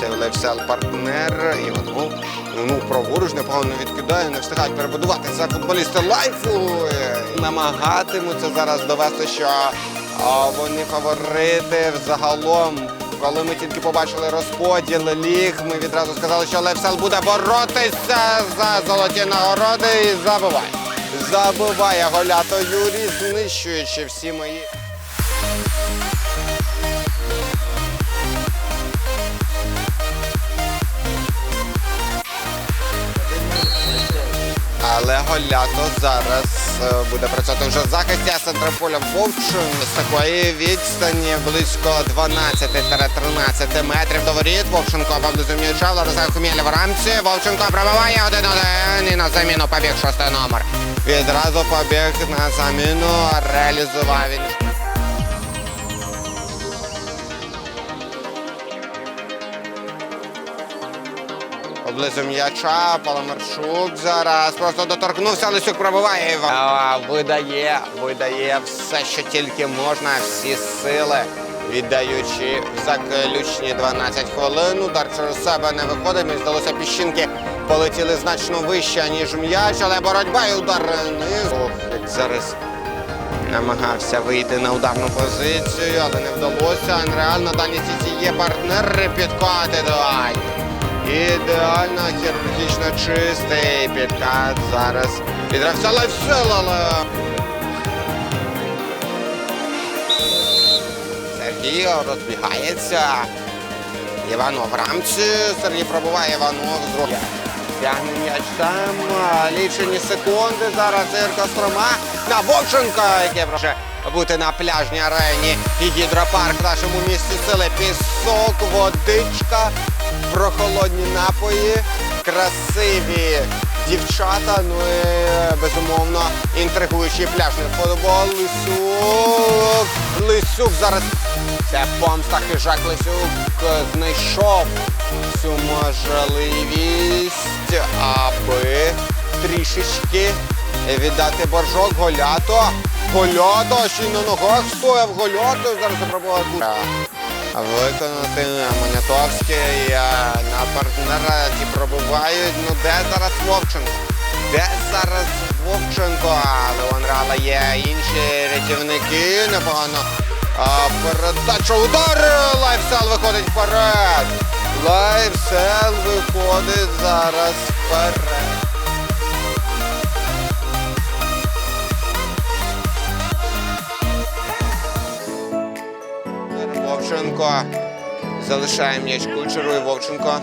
гравця Левсел партнер. Іванов. Ну, праворуч непогано відкидає, не встигають перебудуватися футболісти лайфу. Намагатимуться зараз довести, що вони фаворити взагалом. Коли ми тільки побачили розподіл ліг, ми відразу сказали, що Левсел буде боротися за золоті нагороди і забиває. Забиває голято Юрій, знищуючи всі мої. Але голято зараз е, буде працювати вже в захисті, а центрополя Вовчин з такої відстані близько 12-13 метрів до воріт. Вовченко поблизу м'яча, Владислав Хмєль в рамці. Вовченко пробиває 1-1 і на заміну побіг шостий номер. Відразу побіг на заміну, реалізував він. Поблизу м'яча, Паламарчук зараз просто доторкнувся, Лисюк пробиває. А, видає, видає все, що тільки можна, всі сили, віддаючи заключні 12 хвилин. Удар через себе не виходить. Мені здалося, піщинки полетіли значно вище, ніж м'яч, але боротьба і удар низу. Зараз намагався вийти на ударну позицію, але не вдалося. Анреал на дальній сіті є партнери підкати давай. Ідеально хірургічно чистий підкат зараз. Відрався лайфсел, але... Сергій розбігається. Іванов рамці. Сергій пробуває Іванов з руки. Тягне м'яч там. Лічені секунди. Зараз Ірка Строма на Вовченка, яке може бути на пляжній арені. І гідропарк в нашому місті сили. Пісок, водичка, прохолодні напої, красиві дівчата. Ну і безумовно інтригуючий пляжний футбол. Лисюк. Лисюк зараз. Це помста хижак Лисюк знайшов цю можливість, аби трішечки віддати боржок Голято. Голято, ще й на ногах стояв Голято. Зараз запробував виконати Монятовський на партнера ті пробувають. Ну де зараз Вовченко? Де зараз Вовченко? Але у Анрала є інші рятівники. Непогано. А, передача удар! Лайфсел виходить вперед. Лайфсел виходить зараз вперед. Вовченко залишає м'яч кучеру і Вовченко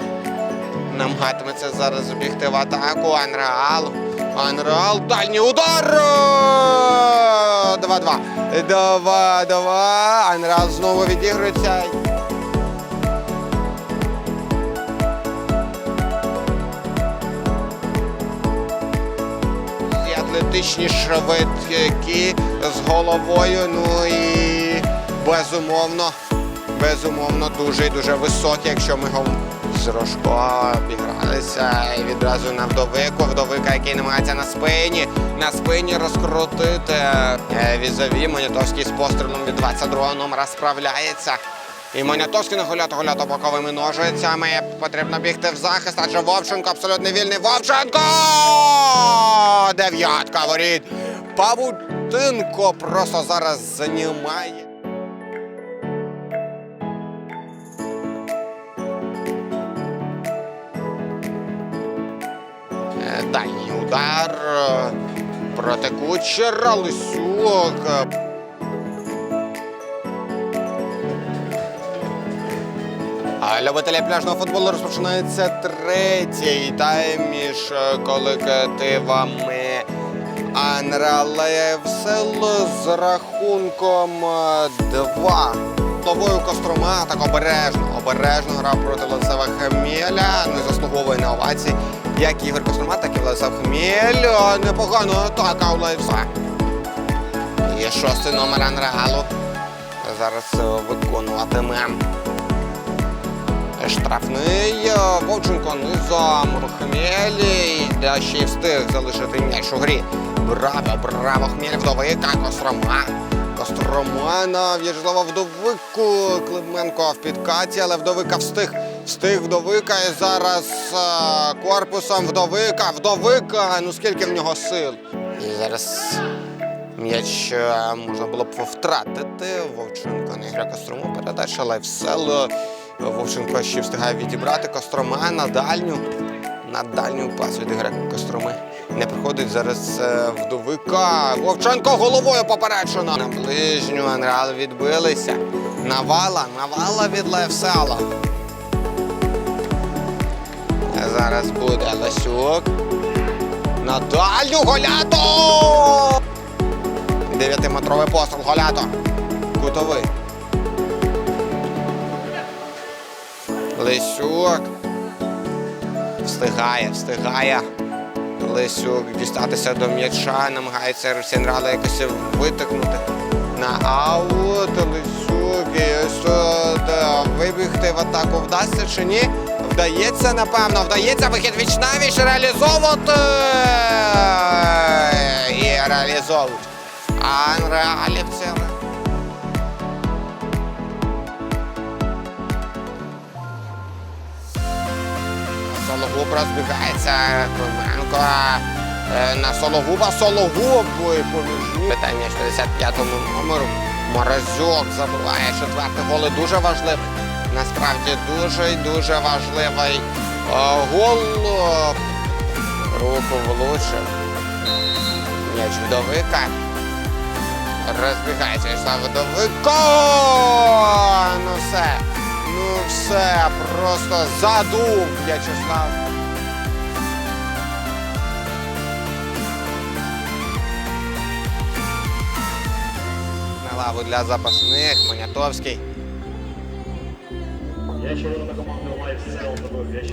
намагатиметься зараз забігти в атаку. Анреал. Анреал. Дальній удар. 2-2. 2-2. Анреал знову відігрується. Атлетичні швидкі з головою. Ну і безумовно, безумовно, дуже і дуже високі, якщо ми говоримо. З Рожко обігралися і відразу на вдовику. Вдовика, який намагається на спині, на спині розкрутити. Е, Візові Монятовський з пострілом від 22 номера справляється. І Монятовський на голято голято боковими ножицями. Потрібно бігти в захист, адже Вовченко абсолютно вільний. Вовченко! Дев'ятка воріт. Павутинко просто зараз занімає. Е, Дальній удар е, проти кучера Лисюк. А любителі пляжного футболу розпочинається третій тайм між е, колективами Анралевсел з рахунком е, 2. Головою Кострома так обережно, обережно грав проти Владислава Хмеля. Не заслуговує на овації. Як Ігор Кострома, так і Владислав Хмель. Е, Непогано атака у Лайфса. Є шостий номер Анреалу. Зараз е, виконуватиме штрафний. Е, Вовченко низом Хмелі. Да ще й встиг залишити м'яч у грі. Браво, браво, Хмель вдовика, Кострома. Кострома на В'ячеслава Вдовику. Клименко в підкаті, але Вдовика встиг Встиг вдовика і зараз е, корпусом вдовика. Вдовика! Ну скільки в нього сил. І зараз м'яч е, можна було б втратити. Вовченко не грає Кострому. Передача лайфсел. Вовченко ще встигає відібрати Кострома на дальню. На дальню пас від Ігоря Костроми. Не приходить зараз е, вдовика. Вовченко головою попереджено. На ближню Анреал відбилися. Навала, навала від Левсала. Зараз буде Лесюк. На дальню Голято! Дев'ятиметровий постріл Голято. Кутовий. Лесюк. Встигає, встигає. Лесюк дістатися до м'яча, намагається Русінрала якось витикнути. На аут Лесюк і е, вибігти в атаку вдасться чи ні? Вдається, напевно, вдається вихід віч навіч реалізовувати. І реалізовують. Анреалівці. Сологуб розбігається. Клименко е, на Сологуба. Сологуб поміж питання 65-му номеру. Морозюк забиває четвертий гол дуже важливий. Насправді дуже і дуже важливий е, гол. Руку влучив. М'яч вдовика. Розбігається Вдовико. Ну все. Ну все, просто задув В'ячеслав. На лаву для запасних Монятовський.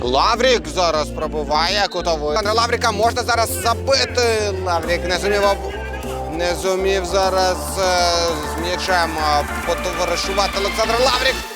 Лаврік зараз пробуває кутовий. Лавріка можна зараз забити. Лаврік не зумів не зумів зараз е, з м'ячем е, потоваришувати Олександр Лаврік.